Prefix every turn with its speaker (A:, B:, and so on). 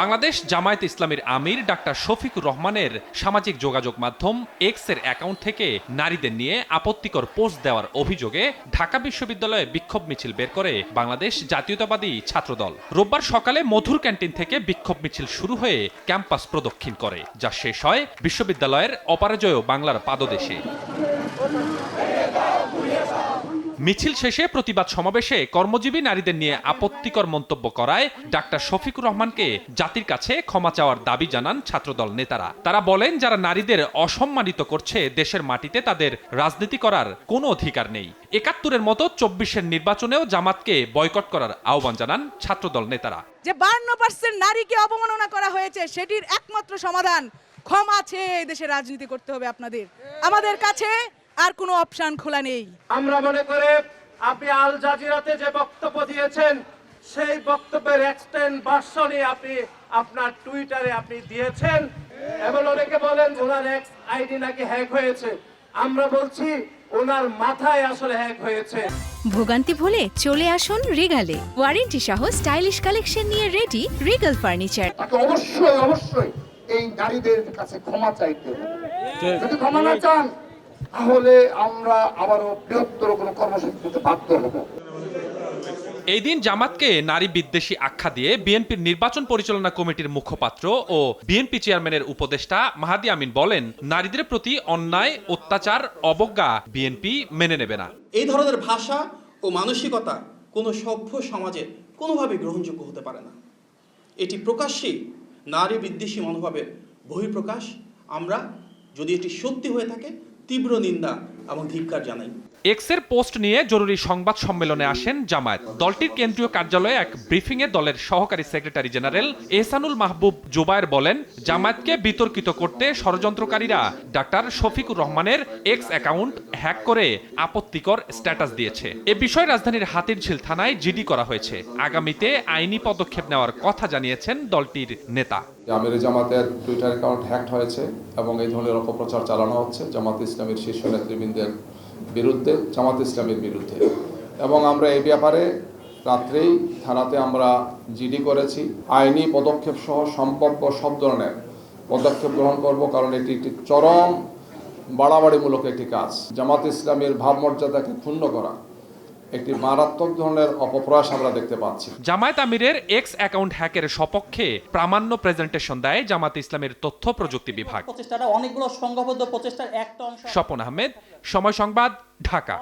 A: বাংলাদেশ জামায়াত ইসলামের আমির ডাক্তার শফিকুর রহমানের সামাজিক যোগাযোগ মাধ্যম এক্সের অ্যাকাউন্ট থেকে নারীদের নিয়ে আপত্তিকর পোস্ট দেওয়ার অভিযোগে ঢাকা বিশ্ববিদ্যালয়ে বিক্ষোভ মিছিল বের করে বাংলাদেশ জাতীয়তাবাদী ছাত্রদল। রোববার সকালে মধুর ক্যান্টিন থেকে বিক্ষোভ মিছিল শুরু হয়ে ক্যাম্পাস প্রদক্ষিণ করে, যা শেষ হয় বিশ্ববিদ্যালয়ের অপরাজয় বাংলার পাদদেশে। মিছিল শেষে প্রতিবাদ সমাবেশে কর্মজীবী নারীদের নিয়ে আপত্তিকর মন্তব্য করায় ডাক্তার শফিকুর রহমানকে জাতির কাছে ক্ষমা চাওয়ার দাবি জানান ছাত্রদল নেতারা। তারা বলেন, যারা নারীদের অসম্মানিত করছে দেশের মাটিতে, তাদের রাজনীতি করার কোনো অধিকার নেই। একাত্তরের মতো চব্বিশের নির্বাচনেও জামাতকে বয়কট করার আহ্বান জানান ছাত্রদল নেতারা।
B: যে বান্ন পার্সেন্ট নারীকে অবমাননা করা হয়েছে, সেটির একমাত্র সমাধান ক্ষমা চেয়ে এই দেশে রাজনীতি করতে হবে আপনাদের। আমাদের কাছে আর কোনো অপশন খোলা নেই।
C: আমরা মনে করে আপনি আল জাজিরাতে যে বক্তব্য দিয়েছেন সেই বক্তব্যের এক্সটেন্ড ভার্সনই আপনি আপনার টুইটারে আপনি দিয়েছেন। এবং অনেকে বলেন ওনার এক্স আইডি নাকি হ্যাক হয়েছে? আমরা বলছি ওনার মাথায় আসলে হ্যাক হয়েছে।
D: ভোগান্তি ভুলে চলে আসুন রিগালে। ওয়ারেন্টি সহ স্টাইলিশ কালেকশন নিয়ে রেডি রিগাল ফার্নিচার
E: তাকে অবশ্যই অবশ্যই এই নারীদের কাছে ক্ষমা চাইতে হবে। যদি ক্ষমা না চান তাহলে আমরা আবারও বৃহত্তর কোনো কর্মসূচি করতে বাধ্য হব।
A: এই দিন জামাতকে নারী বিদ্বেষী আখ্যা দিয়ে বিএনপির নির্বাচন পরিচালনা কমিটির মুখপাত্র ও বিএনপি চেয়ারম্যানের উপদেষ্টা মাহাদি আমিন বলেন নারীদের প্রতি অন্যায় অত্যাচার অবজ্ঞা বিএনপি মেনে নেবে না।
F: এই ধরনের ভাষা ও মানসিকতা কোনো সভ্য সমাজে কোনোভাবে গ্রহণযোগ্য হতে পারে না। এটি প্রকাশ্যেই নারী বিদ্বেষী মনোভাবের বহিঃপ্রকাশ। আমরা যদি এটি সত্যি হয়ে থাকে তীব্র নিন্দা এবং ধিক্কার জানাই।
A: এক্সের পোস্ট নিয়ে জরুরি সংবাদ সম্মেলনে আসেন জামায়াত। দলটির কেন্দ্রীয় কার্যালয়ে এক ব্রিফিংয়ে দলের সহকারী সেক্রেটারি জেনারেল এহসানুল মাহবুব জুবায়ের বলেন, জামায়াতকে বিতর্কিত করতে ষড়যন্ত্রকারীরা ডাক্তার শফিকুর রহমানের এক্স অ্যাকাউন্ট হ্যাক করে আপত্তিকর স্ট্যাটাস দিয়েছে। এ বিষয়ে রাজধানীর হাতিরঝিল থানায় জিডি করা হয়েছে। আগামীতে আইনি পদক্ষেপ নেওয়ার কথা জানিয়েছেন দলটির নেতা।
G: আমির জামাতের টুইটার অ্যাকাউন্ট হ্যাকড হয়েছে এবং এই ধরনের অপপ্রচার চালানো হচ্ছে। জামাত ইসলামের শীর্ষ নেতৃবৃন্দের বিরুদ্ধে, জামাত ইসলামের বিরুদ্ধে। এবং আমরা এই ব্যাপারে রাত্রেই থানাতে আমরা জিডি করেছি। আইনি পদক্ষেপ সহ সম্ভাব্য সব ধরনের পদক্ষেপ গ্রহণ করব, কারণ এটি একটি চরম বাড়াবাড়িমূলক একটি কাজ। জামাত ইসলামের ভাবমর্যাদাকে ক্ষুণ্ণ করা। একটি মারাত্মক ধরনের অপপ্রয়াস আমরা দেখতে পাচ্ছি।
A: জামায়াত আমিরের এক্স অ্যাকাউন্ট হ্যাকের সপক্ষে প্রামাণ্য প্রেজেন্টেশন দেয় জামাত ইসলামের তথ্য প্রযুক্তি বিভাগ।
H: প্রচেষ্টাটা অনেকগুলো সংঘবদ্ধ প্রচেষ্টার একটা অংশ
A: স্বপন আহমেদ সময় সংবাদ ঢাকা।